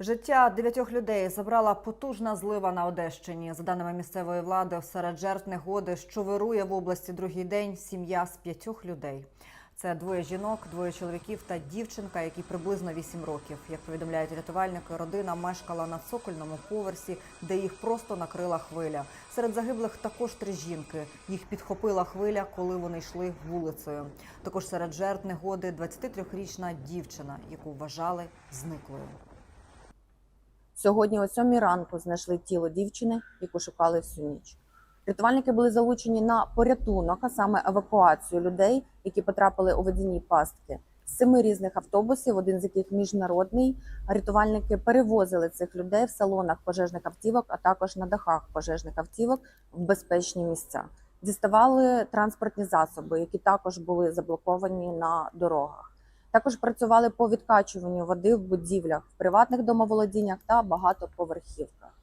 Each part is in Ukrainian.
Життя дев'ятьох людей забрала потужна злива на Одещині. За даними місцевої влади, серед жертв негоди, що вирує в області другий день, сім'я з п'ятьох людей. Це двоє жінок, двоє чоловіків та дівчинка, якій приблизно 8 років. Як повідомляють рятувальники, родина мешкала на цокольному поверсі, де їх просто накрила хвиля. Серед загиблих також три жінки. Їх підхопила хвиля, коли вони йшли вулицею. Також серед жертв негоди 23-річна дівчина, яку вважали зниклою. Сьогодні о сьомій ранку знайшли тіло дівчини, яку шукали всю ніч. Рятувальники були залучені на порятунок, а саме евакуацію людей, які потрапили у водяні пастки. З семи різних автобусів, один з яких міжнародний. Рятувальники перевозили цих людей в салонах пожежних автівок, а також на дахах пожежних автівок в безпечні місця. Діставали транспортні засоби, які також були заблоковані на дорогах. Також працювали по відкачуванню води в будівлях, в приватних домоволодіннях та багатоповерхівках.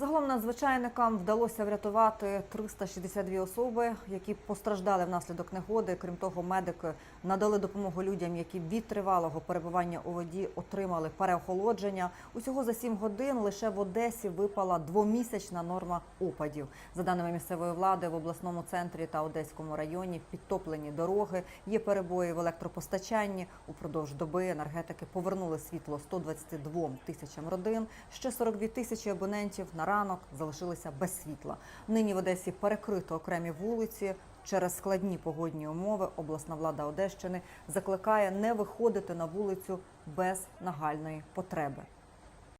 Загалом надзвичайникам вдалося врятувати 362 особи, які постраждали внаслідок негоди. Крім того, медики надали допомогу людям, які від тривалого перебування у воді отримали переохолодження. Усього за 7 годин лише в Одесі випала двомісячна норма опадів. За даними місцевої влади, в обласному центрі та Одеському районі підтоплені дороги, є перебої в електропостачанні. Упродовж доби енергетики повернули світло 122 тисячам родин. Ще 42 тисячі абонентів на ранок залишилися без світла. Нині в Одесі перекрито окремі вулиці. Через складні погодні умови обласна влада Одещини закликає не виходити на вулицю без нагальної потреби.